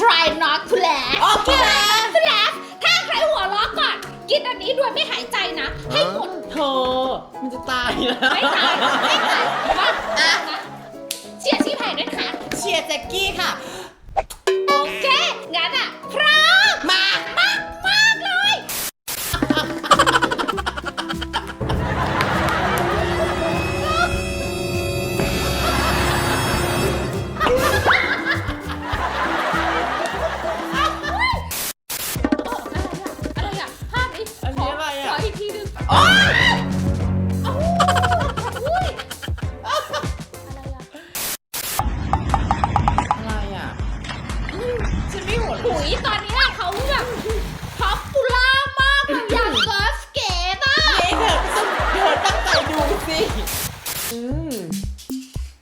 try not to laugh โอเค to laugh ถ้าใครหัวล้อก่อน กินอันนี้ด้วยไม่หายใจนะ ให้หมด เธอมันจะตายแล้ว ไม่ตายไม่ตายว่าอะ เชียร์ชีพายด้วยค่ะ เชียร์แจ็กกี้ค่ะ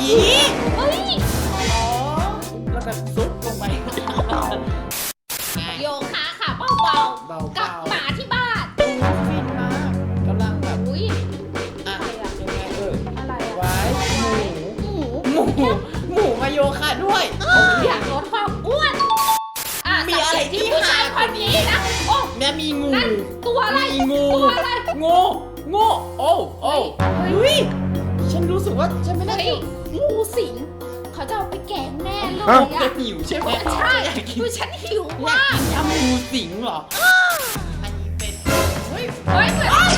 ผีเฮ้ยแล้วซุดลงไปโยคะค่ะเบาเบาๆกับหมาที่บ้านฟินมากกำลังแบบอุ้ยอะยังไงเอออะไรอะไว้หมูหมูหมูหมูมาโยคะด้วย อยากลดความอ้วนมีอะไรที่หายคนนี้นะโอ้เนี่ยมีงูตัวอะไรมีงูตัวอะไร งูงูโอ้โอ้เฮ้ยฉันรู้สึกว่าฉันไม่น่าเฮ้จะ งูสิงเขาจะเอาไปแกงแม่ลูกแกะหิวใช่ไหมใช่คือฉันหิวมากำงูสิงเหรออันนี้เป็นเฮ้ยเฮ้ย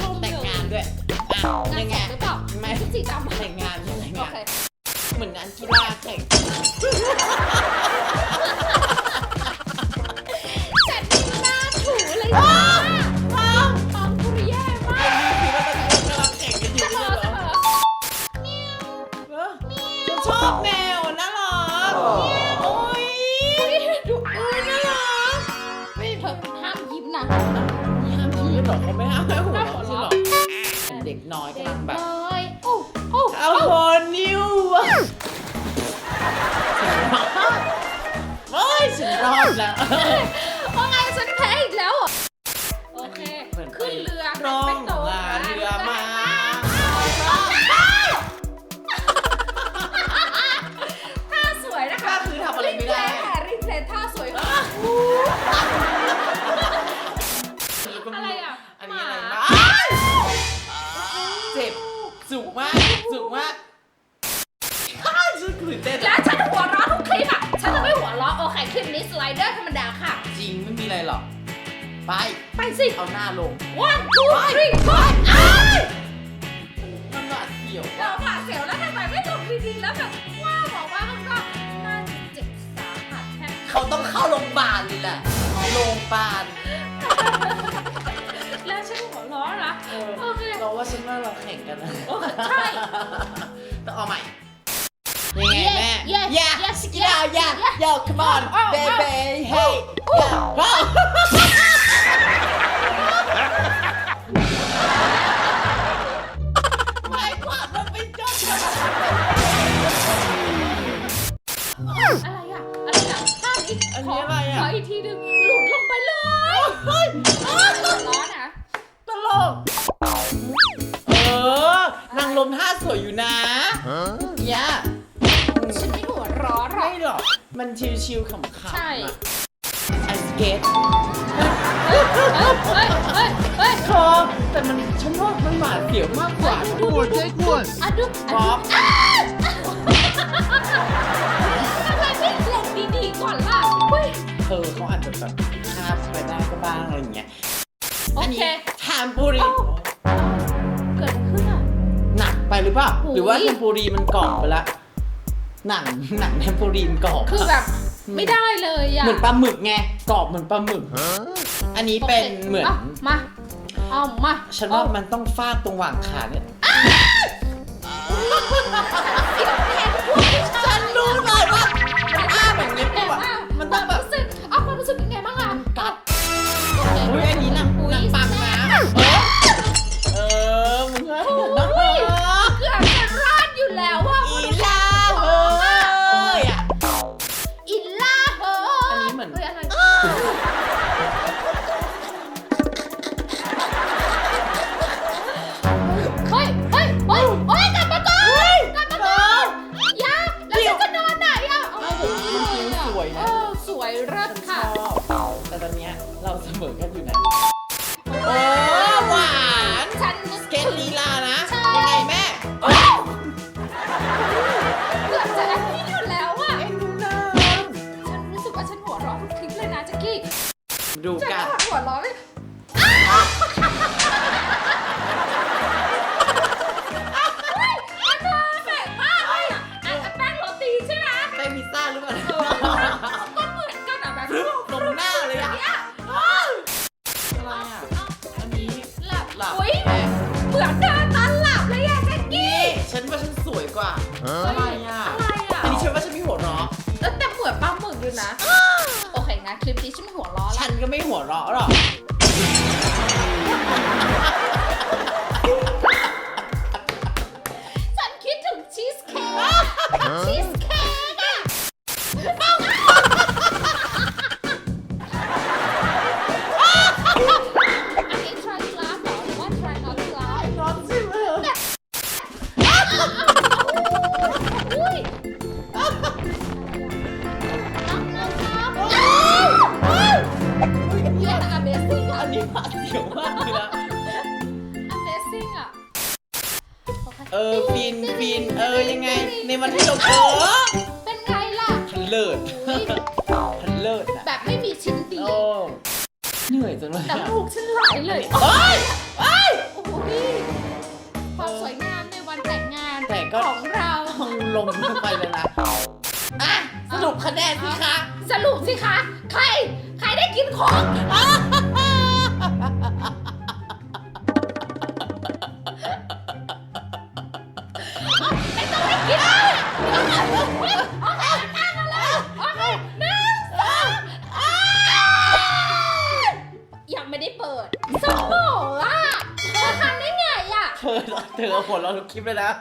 ส้มมแต่งงานด้วยอ้าวยัยังไงไงหรือเปล่าไม่พฤศจิกานแต่งงานแต่งงานเหมือนงานกีฬาแข่งจัดกีฬาถูเน้าปองคุยนนี้กำลังแข่งกันอย่มอเสมอชอบแมว แล้ว ว่าไงฉันแพ้อีกแล้วเหรโอเค ขึ้นเรือรอง one two three four อ้ายมันหวาดเสียวเราผ่าเสียวแล้วทำไมไม่ลงดีๆแล้วแบบว่าบอกว่ามันก็น่าจะเจ็บสาหัสแค่เขาต้องเข้าโรงพยาบาลเลยแหละโรงพยาบาลแล้วฉันหัวเร้อนนะเออโอเค เราว่าฉันว่าเราแข่งกันนะโอ้ใช่ ต้องเอาใหม่ยังไงแม่ Yes, yeah yes, stick it out yeah yo come on Oh, oh, baby hey yeah go อันขนี้อะไรอะขออีกทีหนึงหลุดลงไปเลยเฮ้ยร้อนนะตลก เออ นางลมท่าสวยอยู่นะย่าฉันไม่หัวร้อนหรอกไม่หรอก มันชิวๆขำๆใช่ไอสเก็ตเฮ้ยเฮ้ยเฮ้ยเฮ้ยเธอแต่มันฉันว่ามันหวาดเสียวมากกว่าดูดูดูดูอะดูบ๊อบอะ เธอเขาอาจจะแบบข้ามไปได้ก็บ้างอะไรอย่างเงี้ยโออันเคนี้ทามปุรีเอ้าเกิดอะไรขึ้นอะ หนักไปหรือเปล่าโอ้ยหรือว่าเทมปุรีมันกรอบไปละ หนังหนังเทมปุรีมันกรอบคือแบบไม่ได้เลยอะ เหมือนปลาหมึกไง กรอบเหมือนปลาหมึก อันนี้เป็นเหมือนามา เอามา ฉันว่ามันต้องฟาดตรงหว่างขาเนี่ย สวยเลิศค่ะ ชอบแต่ตอนเนี้ยเราเสมอกันอยู่นะ โอ้หวาน ฉันนึกเกตลีลานะ ร้อนฉั เสียวมากเลยนะ amazing อะเออฟินฟินเออยังไง ในวันที่เราเจอเป็นไงล่ะพันเลิศอุ๊ยพันเลิศนะแบบไม่มีชิ้นดี โอ้เหนื่อยจังเลยแต่อะลูกฉันไหลเลยเอ้ยเอ้ยโอ้โหความสวยงามในวันแต่งงานแต่ก็ ของเรา ต้องลงเข้าไปเลยนะอะสรุปคะแนนสิคะ สรุปสิคะ ใคร ใครได้กินของไเธอหัวเราะทุกคลิปเลยนะ